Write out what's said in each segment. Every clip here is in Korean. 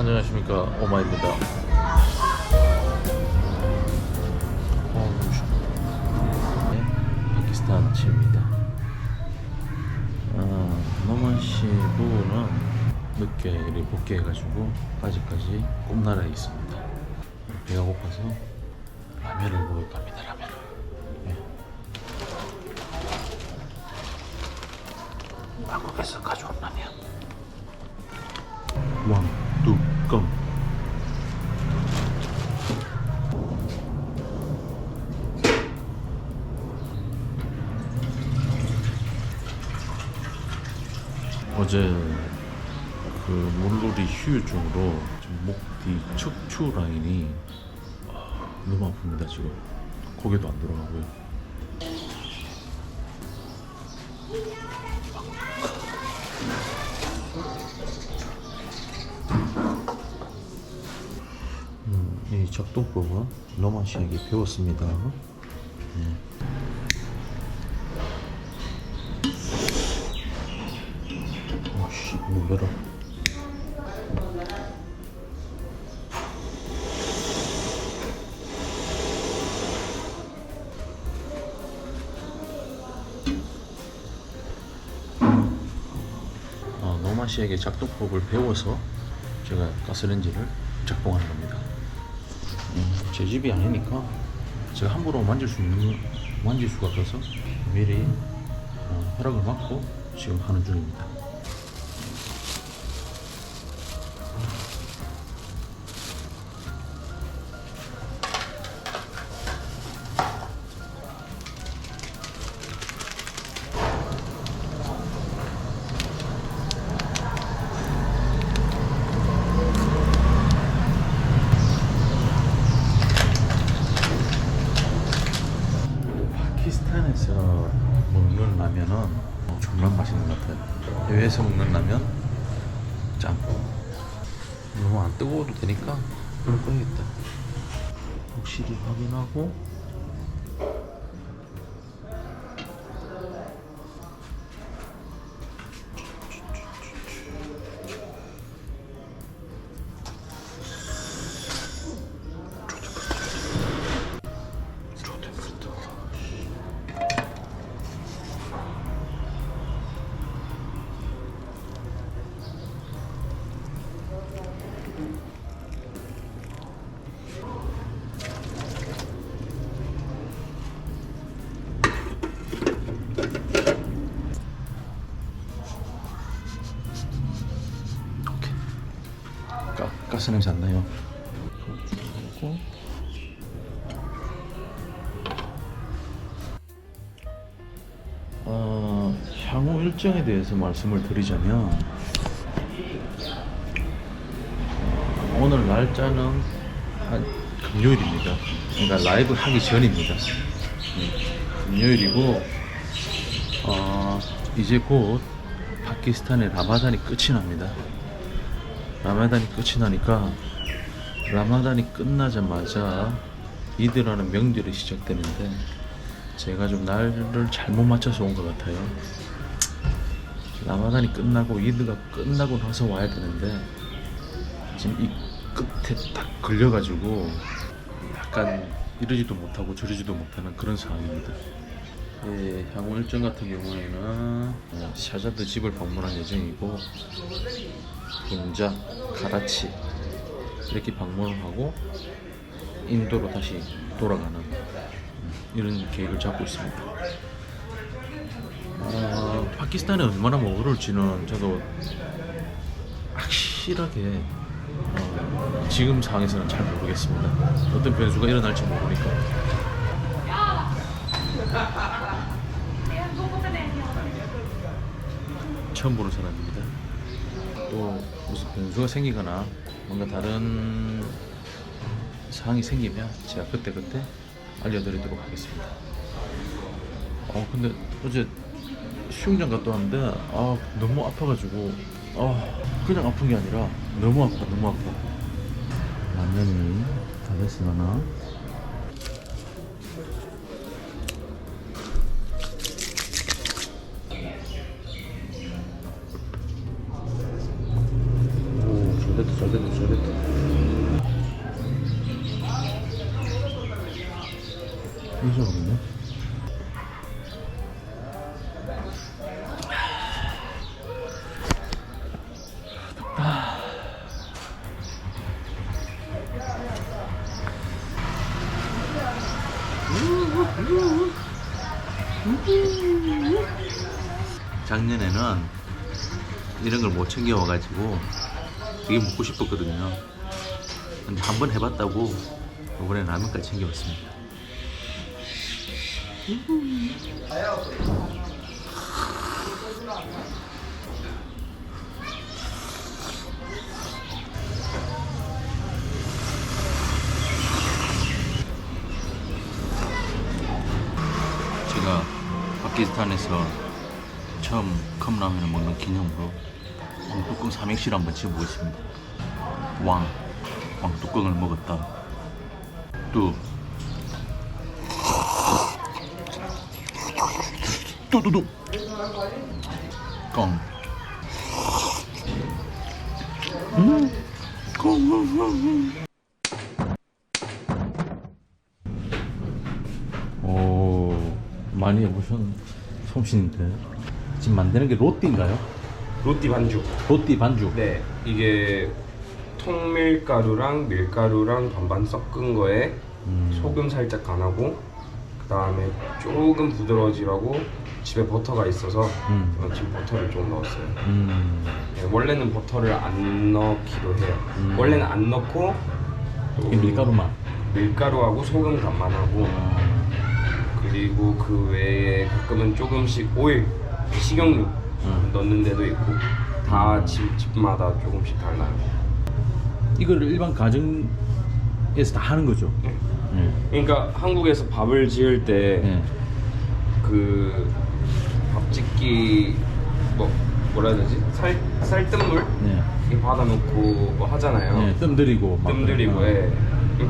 안녕하십니까 오마입니다. 어. 네, 파키스탄 아침입니다. 어, 노만시 부부는 늦게 복귀해가지고 아직까지 꿈나라에 있습니다. 배가 고파서 라면을 먹을 겁니다. 라면을. 네. 한국에서 가져온 라면. 왕 뚜껑. 어제 그 물놀이 휴유증으로 지금 목뒤 척추 라인이 아, 너무 아픕니다 지금. 고개도 안 돌아가고요 작동법은 너마시에게 배웠습니다. 네. 오씨, 무베라. 어, 노마시에게 작동법을 배워서 제가 가스렌지를 작동하는 겁니다. 음, 제 집이 아니니까 제가 함부로 만질 수 있는 만질 수가 없어서 미리 어, 허락을 받고 지금 하는 중입니다. 되니까 불 꺼야겠다. 확실히 확인하고 가, 가스 냄새 안 나요. 그리고 어, 향후 일정에 대해서 말씀을 드리자면 어, 오늘 날짜는 한 금요일입니다. 그러니까 라이브 하기 전입니다. 네, 금요일이고 어, 이제 곧 파키스탄의 라마단이 끝이 납니다. 라마단이 끝이 나니까 라마단이 끝나자마자 이드라는 명절이 시작되는데 제가 좀 날을 잘못 맞춰서 온 것 같아요. 라마단이 끝나고 이드가 끝나고 나서 와야 되는데 지금 이 끝에 딱 걸려가지고 약간 이러지도 못하고 저러지도 못하는 그런 상황입니다. 예, 향후 일정 같은 경우에는 어, 샤자드 집을 방문할 예정이고 분자, 카라치 이렇게 방문을 하고 인도로 다시 돌아가는 음, 이런 계획을 잡고 있습니다. 어, 파키스탄에 얼마나 머무를지는 저도 확실하게 어, 지금 상황에서는 잘 모르겠습니다. 어떤 변수가 일어날지 모르니까. 처음 보는 사람입니다. 또 무슨 변수가 생기거나 뭔가 다른 상황이 생기면 제가 그때 그때 알려드리도록 하겠습니다. 어 근데 어제 수영장 갔다 왔는데 아 너무 아파가지고 아 그냥 아픈 게 아니라 너무 아파 너무 아파. 라면이 다 됐으나 이거거든요. 작년에는 이런 걸 못 챙겨 와가지고 되게 먹고 싶었거든요. 근데 한 번 해봤다고 이번에 라면까지 챙겨왔습니다. 제가 파키스탄에서 처음 컵라면을 먹는 기념으로 왕뚜껑 삼행시를 한번 지어보겠습니다. 왕, 왕뚜껑을 먹었다. 뚜, 뚜두두, 껑. 음, 껑. 오, 많이 해보신 솜씨인데. 지금 만드는 게 로띠인가요? 로띠 반죽. 로띠 반죽. 네, 이게 통밀가루랑 밀가루랑 반반 섞은 거에 음. 소금 살짝 간하고 그 다음에 조금 부드러워지라고 집에 버터가 있어서 음. 어, 지금 버터를 좀 넣었어요. 음. 네, 원래는 버터를 안 넣기로 해요. 음. 원래는 안 넣고 이 밀가루만. 밀가루하고 소금 간만 하고 아, 그리고 그 외에 가끔은 조금씩 오일, 식용유 음. 넣는 데도 있고 다 집, 집마다 조금씩 달라요. 이거를 일반 가정에서 다 하는 거죠. 네. 네. 그러니까 한국에서 밥을 지을 때 네. 그 밥짓기 뭐 뭐라 해야 되지? 살 쌀뜨물 네. 이렇게 받아놓고 뭐 하잖아요. 네. 뜸 들이고. 막 뜸 들이고 그러나. 예.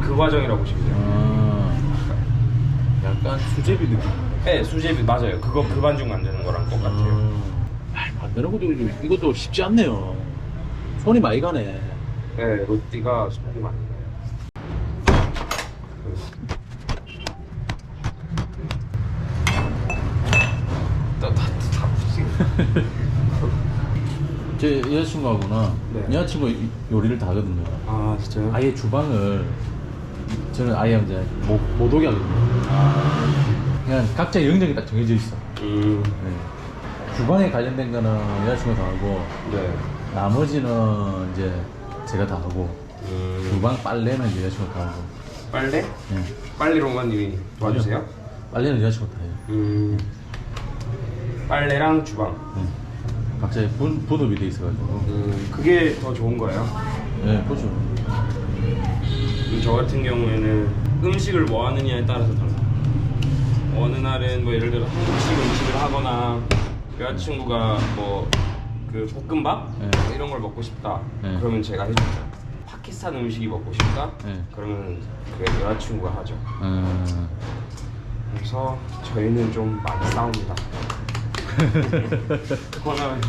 그 과정이라고 보시면 돼요. 아, 약간 수제비 느낌. 네, 수제비 맞아요. 그거 그 반죽 만드는 거랑 똑같아요. 아, 만드는 것도 이거- 이것도 쉽지 않네요. 손이 많이 가네. 네, 로띠가 손이 많이 가요. 다다 부시. 제 여자친구하고는 네. 여자친구 요리를 다 하거든요. 아 진짜요? 아예 주방을 저는 아예 이제 못, 못 오게 하거든요. 그냥 각자 영역이 딱 정해져 있어. 음, 네. 주방에 관련된 거는 여자친구가 다 하고 네. 나머지는 이제 제가 다 하고 음, 주방 빨래는 이제 여자친구가 다 하고 빨래? 네. 빨래 로마님이 도와주세요? 빨래는 여자친구가 다 해요. 음, 빨래랑 주방. 네. 각자의 분, 분업이 돼 있어가지고 음, 그게 더 좋은 거예요. 네, 그렇죠. 음, 저 같은 경우에는 음식을 뭐 하느냐에 따라서 달라. 어느 날은 뭐 예를 들어 한국식 음식을 하거나 여자친구가 뭐 그 볶음밥 네. 뭐 이런 걸 먹고 싶다. 네. 그러면 제가 해주죠. 파키스탄 음식이 먹고 싶다. 네. 그러면 그 여자친구가 하죠. 음, 그래서 저희는 좀 많이 싸웁니다. 그거는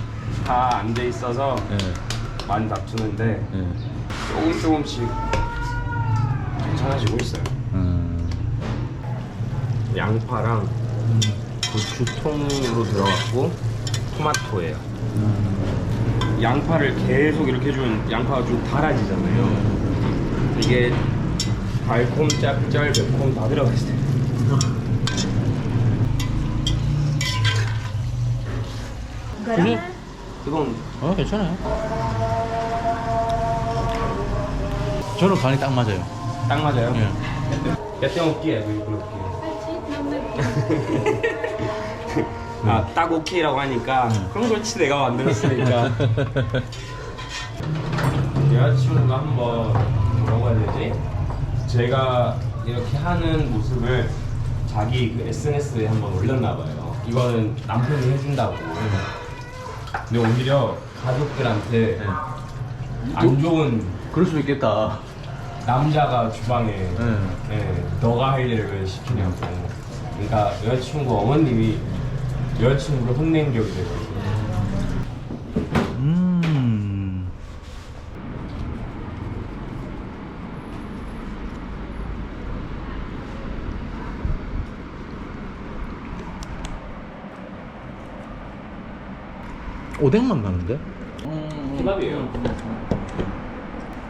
다 안 돼 있어서 네, 많이 다투는데 네. 조금 조금씩 괜찮아지고 있어요. 음, 양파랑 고추통으로 들어갔고 토마토예요. 음, 양파를 계속 이렇게 해주면 양파가 좀 달아지잖아요. 이게 달콤, 짭짤, 매콤 다 들어가 있어요. 그래? 그건 어 괜찮아요. 저는 간이 딱 맞아요. 딱 맞아요. 예. 몇대 먹기에 그렇게. 아, 딱 오케이라고 하니까 그럼 그렇지 내가 만들었으니까. 여자친구가 한번 뭐라고 해야 되지? 제가 이렇게 하는 모습을 자기 그 SNS에 한번 올렸나 봐요. 이거는 남편이 해준다고. 근데 오히려 가족들한테 네. 안 좋은 그럴 수도 있겠다. 남자가 주방에 네. 네, 너가 할 일을 왜 시키냐고. 그러니까 여자친구 어머님이 여자친구를 혼낸 격이 되거 오뎅만 나는데? 케밥이에요.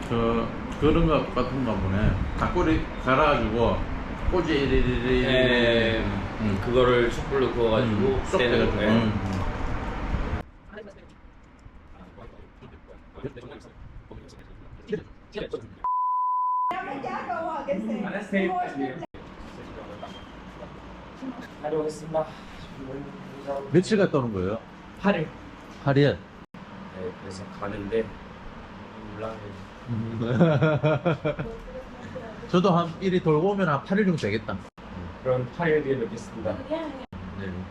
저 그런 거 같은가 보네. 닭꼬리 갈아가지고 꼬지 이리리리. 예, 음. 그거를 숯불로 구워가지고 쏙 떼는 돼가지고. 거예요. 음. 다녀오겠습니다. 며칠 갔다 오는 거예요? 8일. 8일. 네, 그래서 가는데 몰라. 저도 한 일이 돌고 오면 한 8일 정도 되겠다. 그럼 8일 뒤에 뵙겠습니다. 네.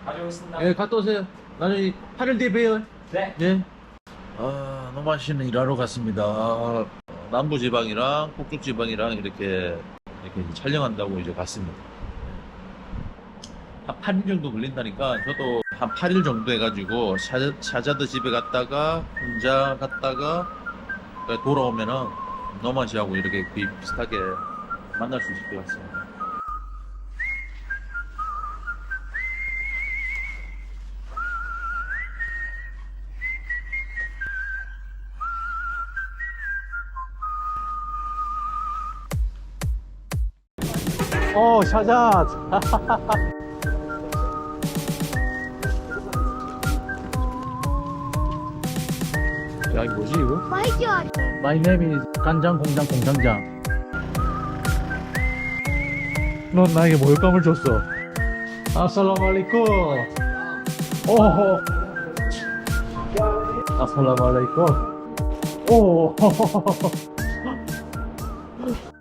다녀오겠습니다. 예, 갔다 오세요. 나중에 8일 뒤에 봬요. 네. 네. 아, 노만 씨는 일하러 갔습니다. 남부 지방이랑 북쪽 지방이랑 이렇게 이렇게 촬영한다고 이제 갔습니다. 한 8일 정도 걸린다니까 저도 한 8일 정도 해가지고 샤, 샤자드 집에 갔다가 혼자 갔다가 돌아오면은 노만 씨하고 이렇게 비슷하게 만날 수 있을 것 같습니다. 어, 샤자. 야, 이거 뭐지, 이거? My God. My name is 간장 공장 공장장. 넌 나에게 뭘감을 줬어? 아살라말리쿰. 오호. 아살라말리쿰. 오.